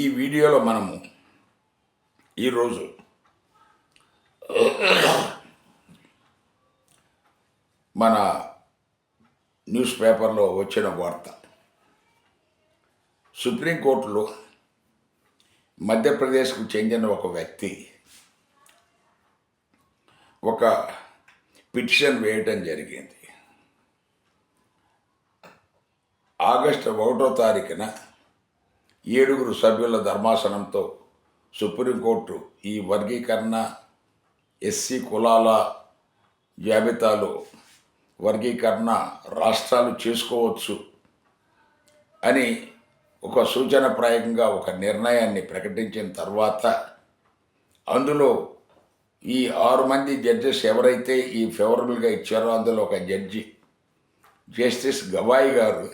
ఈ వీడియోలో మనము ఈరోజు మన న్యూస్ పేపర్లో వచ్చిన వార్త. సుప్రీంకోర్టులో మధ్యప్రదేశ్కు చెందిన ఒక వ్యక్తి ఒక పిటిషన్ వేయటం జరిగింది. ఆగస్టు ఒకటో తారీఖున ఏడుగురు సభ్యుల ధర్మాసనంతో సుప్రీంకోర్టు ఈ వర్గీకరణ ఎస్సీ కులాల జాబితాలో వర్గీకరణ రాష్ట్రాలు చేసుకోవచ్చు అని ఒక సూచనప్రాయంగా ఒక నిర్ణయాన్ని ప్రకటించిన తర్వాత అందులో ఈ ఆరు మంది జడ్జెస్ ఎవరైతే ఈ ఫేవరబుల్గా ఇచ్చారో అందులో ఒక జడ్జి జస్టిస్ గవాయి గారు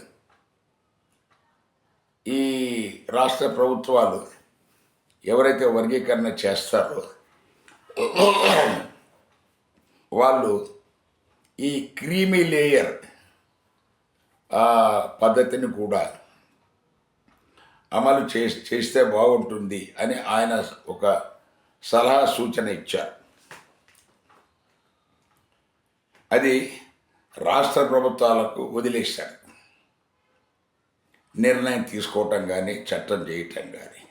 ఈ రాష్ట్ర ప్రభుత్వాలు ఎవరైతే వర్గీకరణ చేస్తారో వాళ్ళు ఈ క్రీమీ లేయర్ పద్ధతిని కూడా అమలు చే చేస్తే బాగుంటుంది అని ఆయన ఒక సలహా సూచన ఇచ్చారు. అది రాష్ట్ర ప్రభుత్వాలకు వదిలేశారు. నిర్ణయం తీసుకోవటం కానీ చట్టం చేయటం కానీ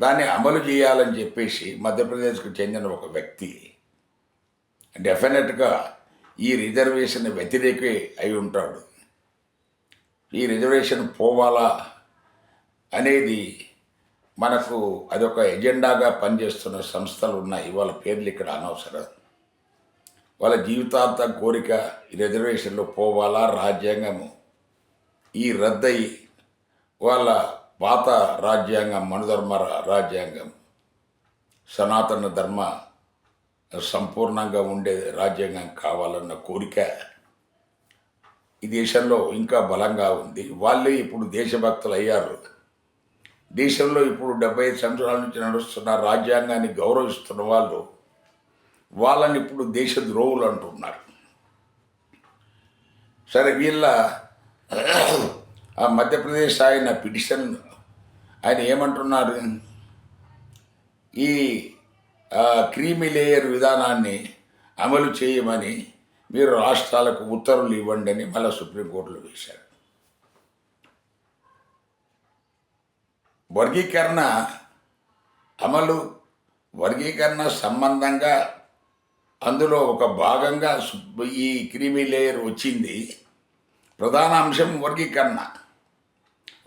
దాన్ని అమలు చేయాలని చెప్పేసి మధ్యప్రదేశ్కు చెందిన ఒక వ్యక్తి డెఫినెట్గా ఈ రిజర్వేషన్ వ్యతిరేకే అయి ఉంటాడు. ఈ రిజర్వేషన్ పోవాలా అనేది మనకు అదొక ఎజెండాగా పనిచేస్తున్న సంస్థలు ఉన్నాయి. వాళ్ళ పేర్లు ఇక్కడ అనవసరం. వాళ్ళ జీవితాంత కోరిక ఈ రిజర్వేషన్లో పోవాలా రాజ్యాంగము ఈ రద్దయి వాళ్ళ పాత రాజ్యాంగం మనుధర్మ రాజ్యాంగం సనాతన ధర్మ సంపూర్ణంగా ఉండే రాజ్యాంగం కావాలన్న కోరిక ఈ దేశంలో ఇంకా బలంగా ఉంది. వాళ్ళే ఇప్పుడు దేశభక్తులు అయ్యారు. దేశంలో ఇప్పుడు డెబ్బై ఐదు సంవత్సరాల నుంచి నడుస్తున్న రాజ్యాంగాన్ని గౌరవిస్తున్న వాళ్ళు వాళ్ళని ఇప్పుడు దేశ ద్రోవులు అంటున్నారు. సరే వీళ్ళ ఆ మధ్యప్రదేశ్ ఆయన పిటిషన్ ఆయన ఏమంటున్నారు? ఈ క్రీమీ లేయర్ విధానాన్ని అమలు చేయమని మీరు రాష్ట్రాలకు ఉత్తర్వులు ఇవ్వండి అని మళ్ళీ సుప్రీంకోర్టులో వేశారు. వర్గీకరణ అమలు వర్గీకరణ సంబంధంగా అందులో ఒక భాగంగా ఈ క్రీమీ లేయర్ వచ్చింది. ప్రధాన అంశం వర్గీకరణ.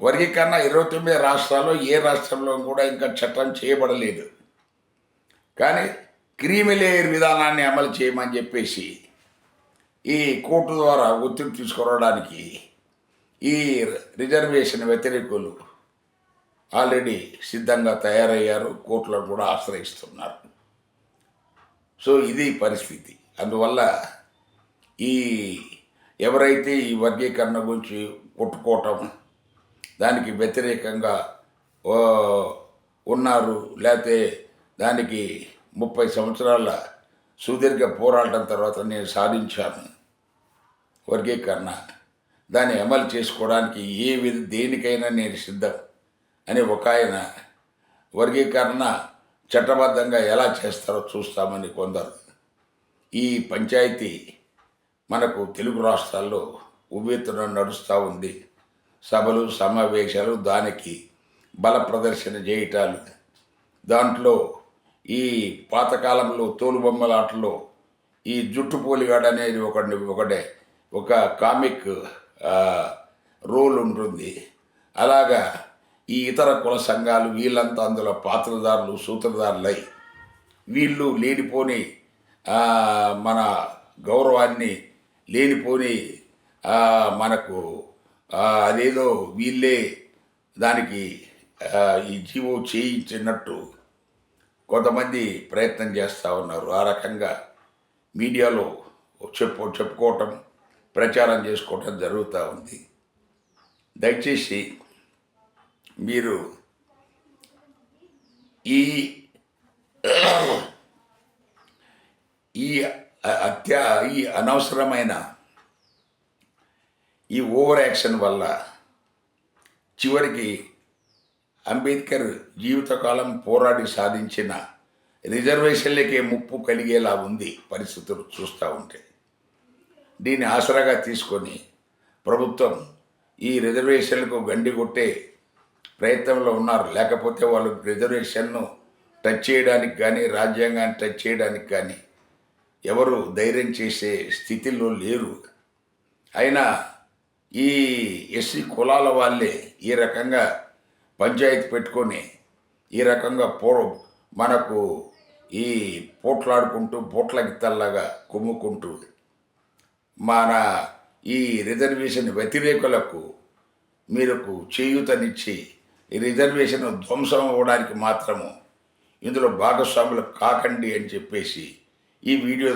వర్గీకరణ ఇరవై తొమ్మిది రాష్ట్రాల్లో ఏ రాష్ట్రంలో కూడా ఇంకా చట్టం చేయబడలేదు. కానీ క్రీమిలేయర్ విధానాన్ని అమలు చేయమని చెప్పేసి ఈ కోర్టు ద్వారా ఒత్తిడి తీసుకురావడానికి ఈ రిజర్వేషన్ వ్యతిరేకులు ఆల్రెడీ సిద్ధంగా తయారయ్యారు కోర్టులను కూడా ఆశ్రయిస్తున్నారు. సో ఇది పరిస్థితి. అందువల్ల ఈ ఎవరైతే ఈ వర్గీకరణ గురించి కొట్టుకోవటం దానికి వ్యతిరేకంగా ఓ, ఉన్నారు లేకపోతే దానికి ముప్పై సంవత్సరాల సుదీర్ఘ పోరాటం తర్వాత నేను సాధించాను వర్గీకరణ. దాన్ని అమలు చేసుకోవడానికి ఏ విధ దేనికైనా నేను సిద్ధం అని ఒక ఆయన వర్గీకరణ చట్టబద్ధంగా ఎలా చేస్తారో చూస్తామని కొందరు. ఈ పంచాయతీ మనకు తెలుగు రాష్ట్రాల్లో ఉవ్వెత్తున నడుస్తూ ఉంది. సభలు సమావేశాలు దానికి బల ప్రదర్శన చేయటాలు దాంట్లో ఈ పాతకాలంలో తోలుబొమ్మలాటలో ఈ జుట్టు పోలిగాడు అనేది ఒకటి ఒకటే ఒక కామిక్ రోల్ ఉంటుంది. అలాగా ఈ ఇతర కుల సంఘాలు వీళ్ళంతా అందులో పాత్రదారులు సూత్రధారులై వీళ్ళు లేనిపోని మన గౌరవాన్ని లేనిపోని మనకు అదేదో వీళ్ళే దానికి ఈ జీవో చేయించినట్టు కొంతమంది ప్రయత్నం చేస్తూ ఉన్నారు. ఆ రకంగా మీడియాలో చెప్పు చెప్పుకోవటం ప్రచారం చేసుకోవటం జరుగుతూ ఉంది. దయచేసి మీరు ఈ ఈ అత్య ఈ అనవసరమైన ఈ ఓవర్ యాక్షన్ వల్ల చివరికి అంబేద్కర్ జీవితకాలం పోరాడి సాధించిన రిజర్వేషన్లకే ముప్పు కలిగేలా ఉంది పరిస్థితులు చూస్తూ ఉంటే. దీన్ని ఆసరాగా తీసుకొని ప్రభుత్వం ఈ రిజర్వేషన్లకు గండి కొట్టే ప్రయత్నంలో ఉన్నారు. లేకపోతే వాళ్ళు రిజర్వేషన్ను టచ్ చేయడానికి కానీ రాజ్యాంగాన్ని టచ్ చేయడానికి కానీ ఎవరు ధైర్యం చేసే స్థితిలో లేరు. అయినా ఈ ఎస్సీ కులాల వాళ్ళే ఈ రకంగా పంచాయతీ పెట్టుకొని ఈ రకంగా పో మనకు ఈ పోట్లాడుకుంటూ పోట్ల గిత్తల్లాగా కుమ్ముకుంటూ మన ఈ రిజర్వేషన్ వ్యతిరేకులకు మీరుకు చేయూతనిచ్చి ఈ రిజర్వేషన్ ధ్వంసం అవ్వడానికి మాత్రము ఇందులో భాగస్వాములు కాకండి అని చెప్పేసి ఈ వీడియో